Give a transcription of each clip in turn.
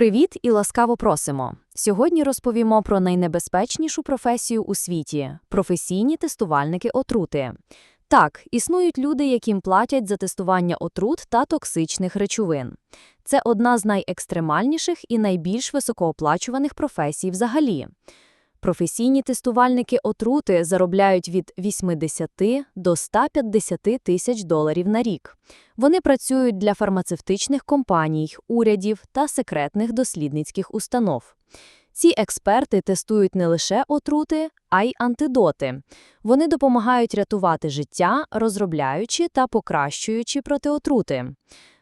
Привіт і ласкаво просимо. Сьогодні розповімо про найнебезпечнішу професію у світі професійні тестувальники отрути. Так, існують люди, яким платять за тестування отрут та токсичних речовин. Це одна з найекстремальніших і найбільш високооплачуваних професій взагалі. Професійні тестувальники отрути заробляють від 80 до 150 тисяч доларів на рік. Вони працюють для фармацевтичних компаній, урядів та секретних дослідницьких установ. Ці експерти тестують не лише отрути, а й антидоти. Вони допомагають рятувати життя, розробляючи та покращуючи протиотрути.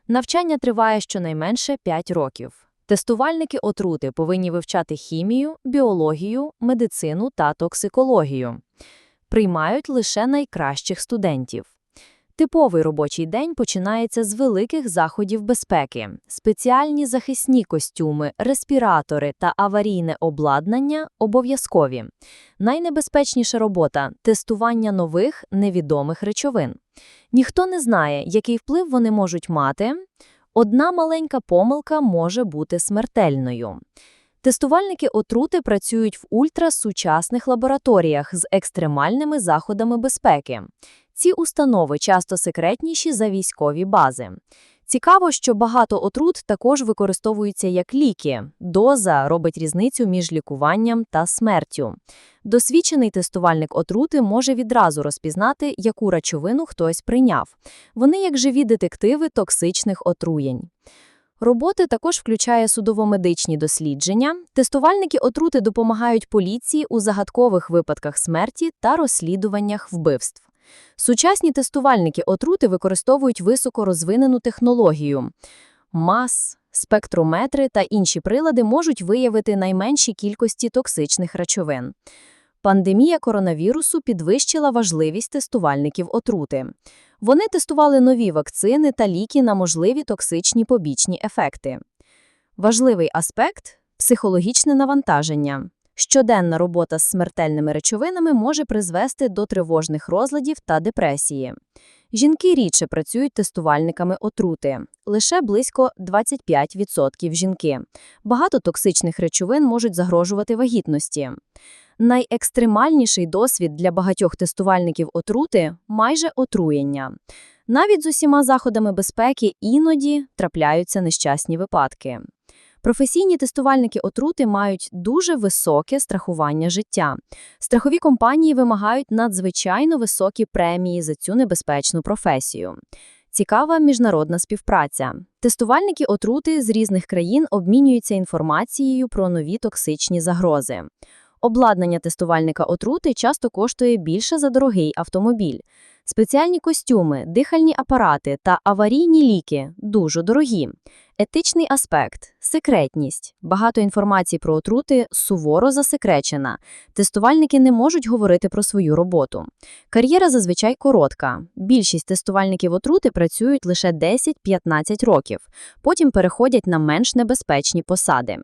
Навчання триває щонайменше 5 років. Тестувальники отрути повинні вивчати хімію, біологію, медицину та токсикологію. Приймають лише найкращих студентів. Типовий робочий день починається з великих заходів безпеки, спеціальні захисні костюми, респіратори та аварійне обладнання обов'язкові. Найнебезпечніша робота тестування нових невідомих речовин. Ніхто не знає, який вплив вони можуть мати. Одна маленька помилка може бути смертельною. Тестувальники отрути працюють в ультрасучасних лабораторіях з екстремальними заходами безпеки. Ці установи часто секретніші за військові бази. Цікаво, що багато отрут також використовуються як ліки. Доза робить різницю між лікуванням та смертю. Досвідчений тестувальник отрути може відразу розпізнати, яку речовину хтось прийняв. Вони як живі детективи токсичних отруєнь. Роботи також включає судово-медичні дослідження. Тестувальники отрути допомагають поліції у загадкових випадках смерті та розслідуваннях вбивств. Сучасні тестувальники отрути використовують високорозвинену технологію. Мас, спектрометри та інші прилади можуть виявити найменші кількості токсичних речовин. Пандемія коронавірусу підвищила важливість тестувальників отрути. Вони тестували нові вакцини та ліки на можливі токсичні побічні ефекти. Важливий аспект психологічне навантаження. Щоденна робота з смертельними речовинами може призвести до тривожних розладів та депресії. Жінки рідше працюють тестувальниками отрути, лише близько 25% жінки. Багато токсичних речовин можуть загрожувати вагітності. Найекстремальніший досвід для багатьох тестувальників отрути майже отруєння. Навіть з усіма заходами безпеки іноді трапляються нещасні випадки. Професійні тестувальники отрути мають дуже високе страхування життя. Страхові компанії вимагають надзвичайно високі премії за цю небезпечну професію. Цікава міжнародна співпраця. Тестувальники отрути з різних країн обмінюються інформацією про нові токсичні загрози. Обладнання тестувальника отрути часто коштує більше за дорогий автомобіль. Спеціальні костюми, дихальні апарати та аварійні ліки дуже дорогі. Етичний аспект, секретність. Багато інформації про отрути суворо засекречена. Тестувальники не можуть говорити про свою роботу. Кар'єра зазвичай коротка. Більшість тестувальників отрути працюють лише 10-15 років, потім переходять на менш небезпечні посади.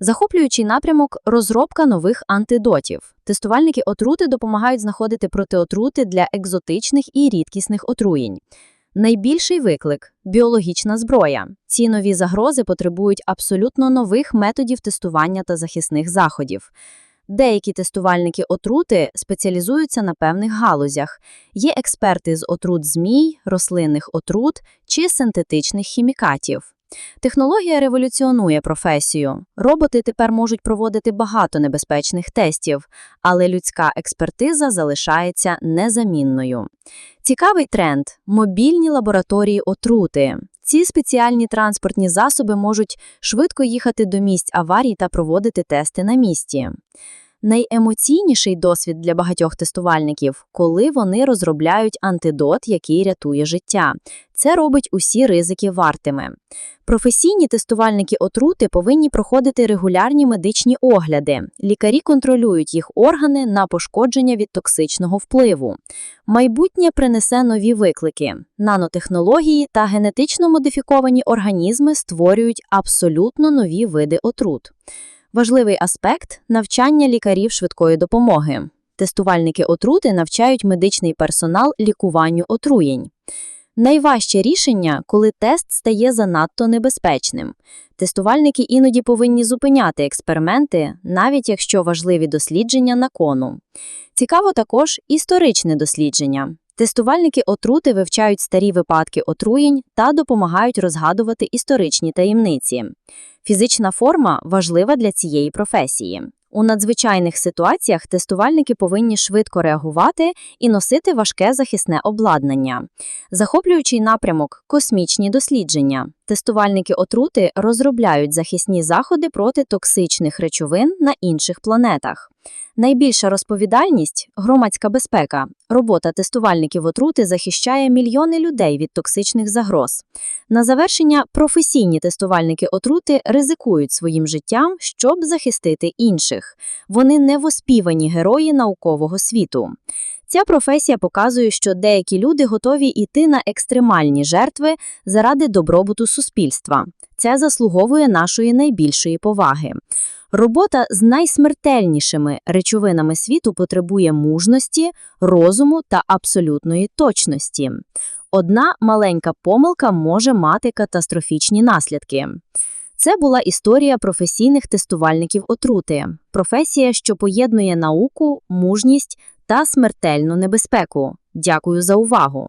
Захоплюючий напрямок розробка нових антидотів. Тестувальники отрути допомагають знаходити протиотрути для екзотичних і рідкісних отруєнь. Найбільший виклик біологічна зброя. Ці нові загрози потребують абсолютно нових методів тестування та захисних заходів. Деякі тестувальники отрути спеціалізуються на певних галузях. Є експерти з отрут змій, рослинних отрут чи синтетичних хімікатів. Технологія революціонує професію. Роботи тепер можуть проводити багато небезпечних тестів, але людська експертиза залишається незамінною. Цікавий тренд мобільні лабораторії отрути. Ці спеціальні транспортні засоби можуть швидко їхати до місць аварій та проводити тести на місці. Найемоційніший досвід для багатьох тестувальників, коли вони розробляють антидот, який рятує життя. Це робить усі ризики вартими. Професійні тестувальники отрути повинні проходити регулярні медичні огляди. Лікарі контролюють їх органи на пошкодження від токсичного впливу. Майбутнє принесе нові виклики. Нанотехнології та генетично модифіковані організми створюють абсолютно нові види отрут. Важливий аспект навчання лікарів швидкої допомоги. Тестувальники отрути навчають медичний персонал лікуванню отруєнь. Найважче рішення, коли тест стає занадто небезпечним. Тестувальники іноді повинні зупиняти експерименти, навіть якщо важливі дослідження на кону. Цікаво також історичне дослідження. Тестувальники отрути вивчають старі випадки отруєнь та допомагають розгадувати історичні таємниці. Фізична форма важлива для цієї професії. У надзвичайних ситуаціях тестувальники повинні швидко реагувати і носити важке захисне обладнання. Захоплюючий напрямок космічні дослідження. Тестувальники отрути розробляють захисні заходи проти токсичних речовин на інших планетах. Найбільша розповідальність громадська безпека. Робота тестувальників отрути захищає мільйони людей від токсичних загроз. На завершення професійні тестувальники отрути ризикують своїм життям, щоб захистити інших. Вони невоспівані герої наукового світу. Ця професія показує, що деякі люди готові йти на екстремальні жертви заради добробуту суспільства. Це заслуговує нашої найбільшої поваги. Робота з найсмертельнішими речовинами світу потребує мужності, розуму та абсолютної точності. Одна маленька помилка може мати катастрофічні наслідки. Це була історія професійних тестувальників отрути, професія, що поєднує науку, мужність та смертельну небезпеку. Дякую за увагу!